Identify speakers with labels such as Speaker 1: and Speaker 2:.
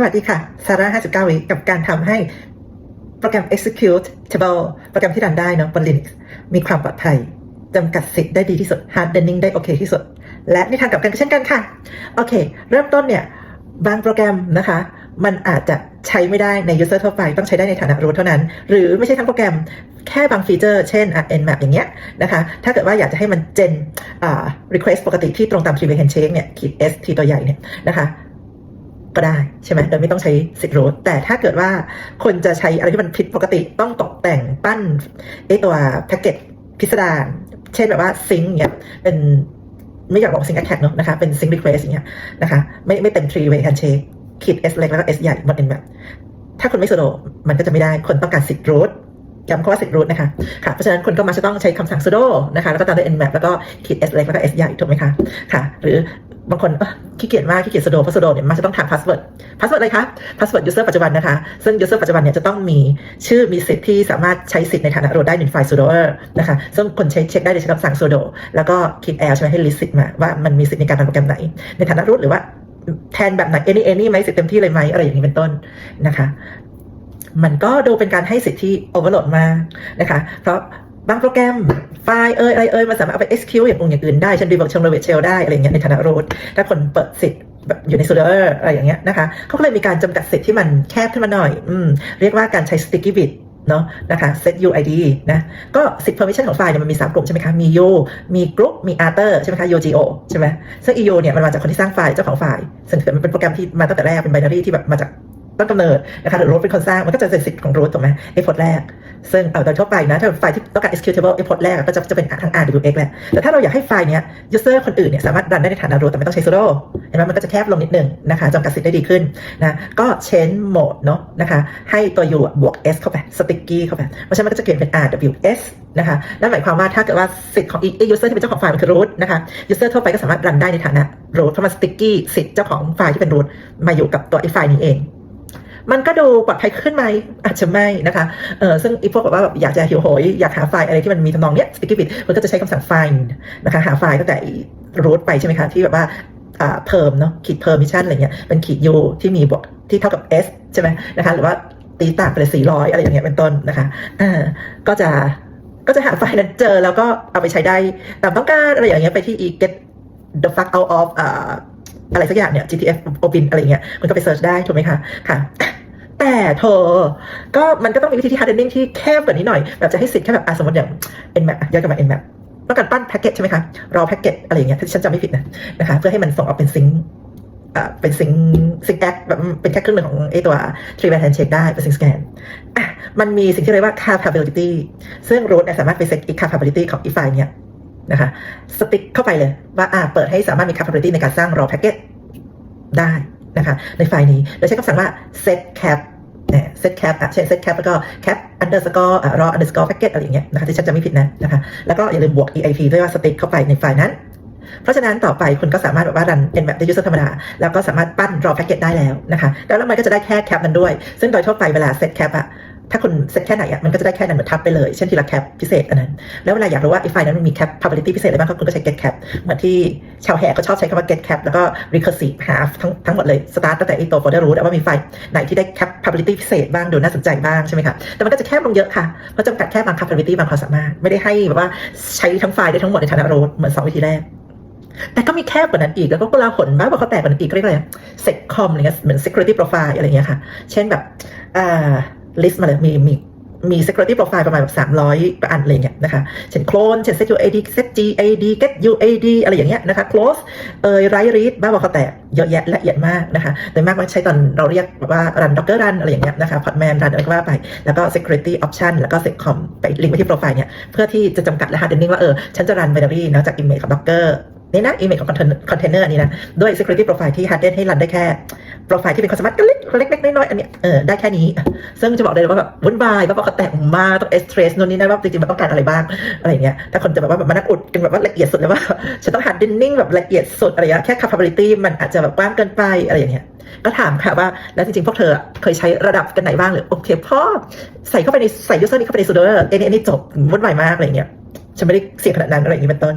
Speaker 1: สวัสดีค่ะซาร่า59วิกับการทำให้โปรแกรม executable โปรแกรมที่รันได้เนอะบน Linux มีความปลอดภัยจำกัดสิทธิ์ได้ดีที่สุด hardening ได้โอเคที่สุด และในทางกลับกันก็เช่นกันค่ะ โอเค เริ่มต้นเนี่ย บางโปรแกรมนะคะ มันอาจจะใช้ไม่ได้ใน user ทั่วไป ต้องใช้ได้ในฐานะ root เท่านั้น หรือไม่ใช่ทั้งโปรแกรมแค่บางฟีเจอร์เช่นอะ nmap อย่างเงี้ยนะคะ ถ้าเกิดว่าอยากจะให้มันเจน request ปกติที่ตรงตาม three way handshake เนี่ยขีด s ทีตัวใหญ่เนี่ยนะคะ ก็ได้ใช่ไหมโดยไม่ต้องใช้สิทธิ์โรูทแต่ถ้าเกิดว่าคนจะใช้อะไรที่มันผิดปกติต้องตกแต่งปั้นไอตัวแพ็กเกจพิสดารเช่นแบบว่าซิงค์เนี่ยเป็นไม่อยากบอกซิงค์แอคแท็กเนาะนะคะเป็นซิงค์รีเควสอย่างเงี้ยนะคะไม่ไม่เป็น three way handshake ขีด s เล็กแล้วก็ s ใหญ่บน n แบบ ถ้าคนไม่สะดวกมันก็จะไม่ได้คนต้องการสิทธิ์รูทย้ำคำว่าสิทธิ์รูทนะคะค่ะเพราะฉะนั้นคนก็มาจะต้องใช้คำสั่ง sudo นะคะแล้วก็ตามด้วย nmap แล้วก็ขีด s เล็กแล้วก็ s ใหญ่ถูกไหมคะค่ะ หรือ บางคนขี้เกียจมากขี้เกียจ sudo เพราะ sudo เนี่ยมันจะต้องถาม password password อะไรคะ password user ปัจจุบันนะคะ ซึ่ง user ปัจจุบันเนี่ยจะต้องมีชื่อมีสิทธิ์ที่สามารถใช้สิทธิ์ในฐานะ root ได้หนึ่งไฟล์ sudo นะคะ ซึ่งคนใช้เช็คได้โดยใช้คำสั่ง sudo แล้วก็คลิก l ใช่ไหมให้ list สิทธิ์มาว่ามันมีสิทธิ์ในการรันโปรแกรมไหน ในฐานะ root หรือว่าแทนแบบไหน any any ไหมสิทธิ์เต็มที่เลยไหมอะไรอย่างนี้เป็นต้นนะคะ มันก็ดูเป็นการให้สิทธิ์ที่ overload มากนะคะ เพราะ บางโปรแกรมไฟล์เอ่ยอะไรเอ่ยมันสามารถเอาไป execute อย่างอื่นอย่างอื่นได้เช่น debug เชิง Revit shell ได้อะไรอย่างเงี้ยในฐานะ root ถ้าคนเปิดสิทธิ์แบบอยู่ใน server อะไรอย่างเงี้ยนะคะเขาก็เลยมีการจำกัดสิทธิ์ที่มันแคบขึ้นมาหน่อยอืมเรียกว่าการใช้ sticky bit เนาะนะคะ set uid นะก็สิทธิ์ permission ของไฟล์เนี่ยมันมี 3 กลุ่มใช่ไหมคะ มี u มี group มี author ใช่ไหมคะ ugo ใช่ไหมซึ่ง eu เนี่ยมันมาจากคนที่สร้างไฟล์เจ้าของไฟล์ซึ่งมันเป็นโปรแกรมที่มาตั้งแต่แรกเป็น binary ที่แบบมาจากต้นกำเนิดนะคะหรือ root เป็นคนสร้างมันก็จะเป็นสิทธิ์ของ root ถูกไหมไอ้พอดแรก ซึ่งเอาโดยทั่วไปนะ ถ้าไฟล์ที่ต้องการ executable ไอ้พอดแรกก็จะจะเป็นทาง RWX แหละ แต่ถ้าเราอยากให้ไฟล์เนี้ย user คนอื่นเนี่ยสามารถรันได้ในฐานะ root แต่ไม่ต้องใช้ sudo เห็นไหมมันก็จะแคบลงนิดนึงนะคะจำกัดสิทธิ์ได้ดีขึ้นนะก็ change mode เนาะนะคะให้ตัว u บวก s เข้าไป sticky เข้าไปเพราะฉะนั้นมันก็จะเปลี่ยนเป็น RWS นะคะนั่นหมายความว่าถ้าเกิดว่าสิทธิ์ของ user ที่เป็นเจ้าของไฟล์มันคือ root นะคะ user ทั่วไปก็สามารถรันได้ในฐานะ root เพราะมัน sticky สิทธิ์เจ้าของไฟล์ที่เป็น root มาอยู่กับตัวไอ้ไฟล์นี้เอง มันก็ดูปลอดภัยขึ้นไหมอาจจะไม่นะคะเออซึ่งอีพวกแบบว่าแบบอยากจะหิวโหย อยากหาไฟล์อะไรที่มันมีทำนองเนี้ย sticky bit มันก็จะใช้คำสั่ง find นะคะหาไฟล์ตั้งแต่ root ไปใช่ไหมคะ ที่แบบว่าอ่าเพิ่มเนาะขีด permission อะไรเงี้ยเป็นขีด u ที่มีบวกที่เท่ากับ s ใช่ไหมนะคะหรือว่าตีต่างไปเลย400 อะไรอย่างเงี้ยเป็นต้นนะคะอ่าก็จะก็จะหาไฟล์นั้นเจอแล้วก็เอาไปใช้ได้ตามต้องการอะไรอย่างเงี้ยไปที่ get the fuck out of อ่าอะไรสักอย่างเนี่ย GTF open อะไรเงี้ย มันก็ไปเซิร์ชได้ ถูกไหมคะ ค่ะ แต่เธอ ก็มันก็ต้องมีวิธีที่ hardening ที่แคบกว่านี้หน่อย แบบจะให้สิทธิ์แค่แบบสมมติอย่าง nmap ย้อนกลับมา nmap ต้องการปั้นแพ็กเกจใช่ไหมคะรอแพ็กเกจอะไรอย่างเงี้ยถ้าฉันจำไม่ผิดนะนะคะ เพื่อให้มันส่งออกเป็นซิงเป็นซิงซิงแอดแบบเป็นแค่ครึ่งหนึ่งของไอตัว three way handshake ได้เป็นซิงสแกนอะมันมีสิ่งที่เรียกว่า capability ซึ่ง root เนี่ยสามารถไปเซ็ตอีก capability ของอีไฟล์เนี่ยนะคะสติ๊กเข้าไปเลยว่าอ่าเปิดให้สามารถมี capability ในการสร้าง raw package ได้นะคะในไฟล์นี้โดยใช้คำสั่งว่า set cap เนี่ย set cap อะเช่นเซตแคปแล้วก็ cap underscore อะ raw underscore packet อะไรอย่างเงี้ยนะคะที่ฉันจะไม่ผิดนะนะคะแล้วก็อย่าลืมบวก eip ด้วยว่าสติ๊กเข้าไปในไฟล์นั้น เพราะฉะนั้นต่อไปคุณก็สามารถแบบว่ารัน nmap ด้ย user ธรรมดา แล้วก็สามารถปั้น raw packet ได้แล้วนะคะ แล้วมันก็จะได้แค่แคปนั้นด้วย ซึ่งโดยทั่วไปเวลาเซตแคปอะ ถ้าคุณเซตแค่ไหนอะมันก็จะได้แค่นั้นเหมือนทับไปเลย เช่นทีละแคปพิเศษอันนั้น แล้วเวลาอยากรู้ว่าไอ้ไฟล์นั้นมันมีแคป probability พิเศษอะไรบ้างก็คุณก็ใช้ get cap เหมือนที่ชาวแห่ก็ชอบใช้คำว่า get cap แล้วก็ recursive หาทั้งทั้งหมดเลย start ตั้งแต่ไอ้ตัว folder root ว่ามีไฟล์ไหนที่ได้ cap probability พิเศษบ้างดูน่าสนใจบ้างใช่ไหมคะแต่มันก็จะแคบลงเยอะค่ะเพราะจำกัดแค่บาง capability บางความสามารถไม่ได้ให้แบบว่าใช้ทั้งไฟล์ได้ทั้งหมดในฐานะ root เหมือนสองวิธีแรกแต่ก็มีแคบกว่านั้นอีก แล้วก็เวลาผลบ้างกว่าเขาแตกกว่านั้นอีกเรียกอะไร secom อะไรเงี้ยเหมือน security profile อะไรเงี้ยค่ะ เช่นแบบอ่า list มาเลยมีมีมี security profile ประมาณแบบ300กว่าอันเลยเนี่ยนะคะ เช่น clone เช่น set uid set gad get uad อะไรอย่างเงี้ยนะคะ close เอ่ย write read บ้าบอกเขาแตกเยอะแยะละเอียดมากนะคะโดยมากมันใช้ตอนเราเรียกแบบว่า run docker run อะไรอย่างเงี้ยนะคะ podman run อะไรก็ว่าไป แล้วก็ security option แล้วก็ seccom ไปลิงก์ไปที่ profile เนี่ยเพื่อที่จะจำกัดและ hardening ว่าเออฉันจะ run binary นะจาก image ของ docker นี่นะ image ของ container อันนี้นะ ด้วย security profile ที่ harden ให้รันได้แค่ โปรไฟล์ที่เป็นความสามารถเล็กเล็กๆน้อยๆอันเนี้ยเออได้แค่นี้ ซึ่งจะบอกได้เลยว่าแบบวุ่นวายบ้าบอกเขาแตกมาต้องเอสเทรสนู่นนี่นั่นว่าจริงๆมันต้องการอะไรบ้างอะไรเงี้ยถ้าคนจะแบบว่าแบบมานั่งอุดกันแบบว่าละเอียดสุดเลยว่าฉันต้อง hardening แบบละเอียดสุดอะไรอย่างเงี้ยแค่ capability มันอาจจะแบบกว้างเกินไปอะไรอย่างเงี้ยก็ถามค่ะว่าแล้วจริงๆพวกเธอเคยใช้ระดับกันไหนบ้างหรือโอเคพ่อใส่เข้าไปในใส่ user นี้เข้าไปใน sudo เอ็นนี่จบวุ่นวายมากอะไรเงี้ยฉันไม่ได้เสี่ยงขนาดนั้นอะไรอย่างงี้เป็นต้น